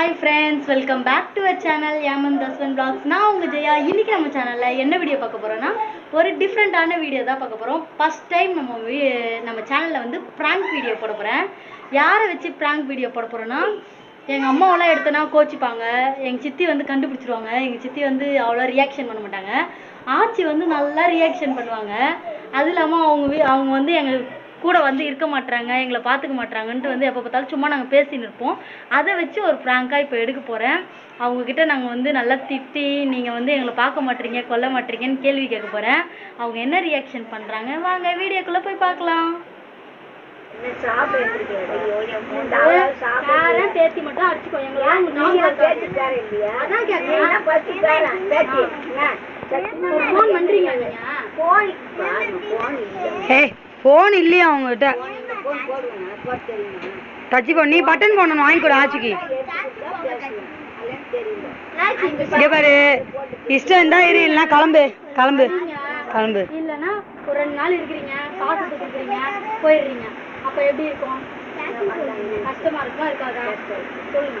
Hi friends welcome back to our channel Yemen தஸ்வன் blocks நான் உங்கள் ஜெயா. இன்றைக்கி நம்ம சேனலில் என்ன வீடியோ பார்க்க போகிறோன்னா ஒரு டிஃப்ரெண்ட்டான வீடியோ தான் பார்க்க போகிறோம் ஃபஸ்ட் டைம் நம்ம வீ- நம்ம சேனலில் வந்து ப்ராங்க் வீடியோ போட போகிறேன் யாரை வச்சு ப்ராங்க் வீடியோ போட போகிறோன்னா எங்கள் அம்மாவெல்லாம் எடுத்தனா கோச்சிப்பாங்க. எங்கள் சித்தி வந்து கண்டுபிடிச்சிருவாங்க. எங்கள் சித்தி வந்து அவ்வளோ ரியாக்ஷன் பண்ண மாட்டாங்க. ஆச்சி வந்து நல்லா ரியாக்ஷன் பண்ணுவாங்க. அது இல்லாமல் அவங்க வீ- அவங்க வந்து எங்கள் கூட வந்து இருக்க மாட்றாங்க எங்களை பார்த்துக்க மாட்றாங்கன்ட்டு வந்து எப்போ பார்த்தாலும் சும்மா நாங்கள் பேசின்னு இருப்போம். அதை வச்சு ஒரு ப்ராங்காக இப்போ எடுக்க போகிறேன் அவங்கக்கிட்ட நாங்கள் வந்து நல்லா திட்டி நீங்கள் வந்து எங்களை பார்க்க மாட்டீங்க கொல்ல மாட்டீங்கன்னு கேள்வி கேட்க போகிறேன் அவங்க என்ன ரியாக்ஷன் பண்ணுறாங்க வாங்க வீடியோக்குள்ளே போய் பார்க்கலாம். யாரும் பேத்தி மட்டும் அடிச்சுக்கோ எங்களை ஃபோன் ஃபோன் இல்லையா அவங்ககிட்ட. டச் பண்ணி. பட்டன் ஃபோன் ஒன்று வாங்கி கொடு ஆச்சிக்கு. இங்கே பாரு. இஷ்டம் இருந்தா இரு. இல்லைன்னா கிளம்பு. கிளம்பு. கிளம்பு. இல்லைன்னா ஒரு ரெண்டு நாள் இருக்கிறீங்க. காசு கொடுக்குறீங்க. போயிடுறீங்க. அப்போ எப்படி இருக்கும்? கஷ்டமா இருக்குமா இருக்காதா? சொல்லுங்க.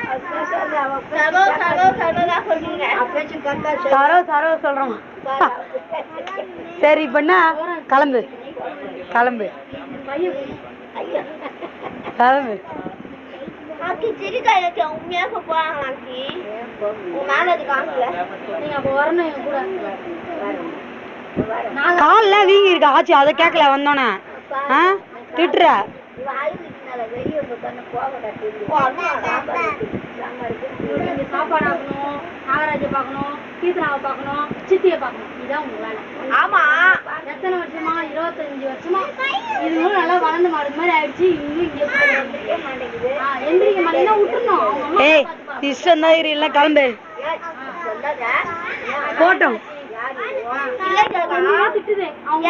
சரோ. சரோ சொல்றோம். சரி இப்ப என்ன? கிளம்பு. கிளம்பு. கிளம்பு. நீங்க அப்போ வரணும் எங்க கூட. நாங்க கால்லாம் வீங்கி இருக்கு ஆச்சி. அதை கேட்கல வந்தோன்னே ஆ? திட்டுற. நீங்க சாப்பாடு ஆக்கணும் நாகராஜை பார்க்கணும் கீர்த்தனாவை பார்க்கணும் சித்தியை பார்க்கணும். இதான் உங்க வேலை. எத்தனை வருஷமா? இருபத்தஞ்சு வருஷமா? இதுங்களும் நல்லா வளர்ந்து மாடு மாதிரி ஆயிடுச்சு. இன்னும் இங்கே ஆ, எந்திரிக்க அவங்க அம்மா ஏய். இஷ்டம் தான் கிளம்பு. போட்டோம். திட்டுது. அவங்க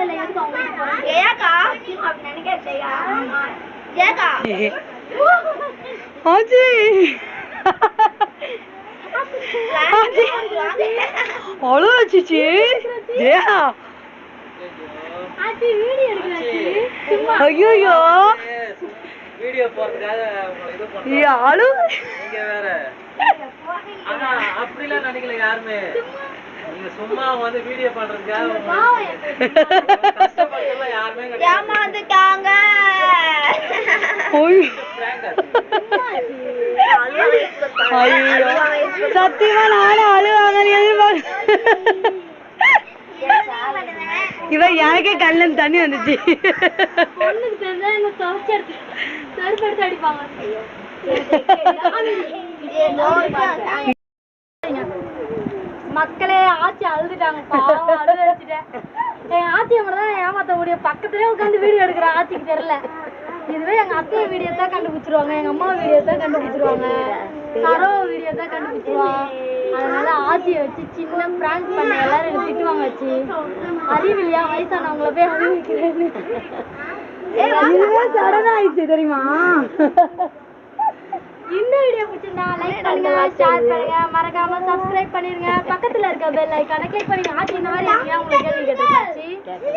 இல்லை. எதுக்கு அவங்க வீட்டுக்கு போறேன் ஆச்சி ஆச்சி அவ்வளோ ஆச்சிச்சு ஏயா ஆச்சி வீடியோ எடுக்கிறாச்சு சும்மா. ஐயோ வீடியோ போறதுக்காக உங்களை இது பண்ண அழு நீங்க வேற. ஆனா அப்படிலாம் நினைக்கல யாருமே. நீங்க சும்மா வந்து வீடியோ பண்றதுக்காக யாருமே கிடையாது. ஐயோ. சத்தியமா நானும் எதிர்பார்க்க இவன் எனக்கே கண்ணுல தண்ணி வந்துச்சு. மக்களே ஆச்சி அழுதுட்டாங்க. பாவம் அழுத வச்சுட்டேன் என் ஆச்சி நம்மள தான் ஏமாத்த முடியும். பக்கத்துலயே உட்காந்து வீடியோ எடுக்கிற ஆச்சிக்கு தெரியல. இதுவே எங்க அத்தைய வீடியோ தான் கண்டுபிடிச்சிருவாங்க எங்க அம்மா வீடியோ தான் கண்டுபிடிச்சிருவாங்க. சரோ வீடியோ தான் கண்டுபிடிச்சிருவான் அதனால ஆச்சியை வச்சு சின்ன பிராங்க் பண்ண எல்லாரும் எனக்கு திட்டுவாங்க வச்சு. அறிவில்லையா? வயசானவங்கள போய் அறிவிக்கிறேன்னு. இதுவே ஆயிடுச்சு தெரியுமா? இந்த வீடியோ பிடிச்சிருந்தா லைக் பண்ணுங்க ஷேர் பண்ணுங்க. மறக்காம சப்ஸ்கிரைப் பண்ணிருங்க. பக்கத்துல இருக்க பெல் ஐகானை கிளிக் பண்ணுங்க ஆச்சி இந்த மாதிரி உங்களுக்கு கேள்வி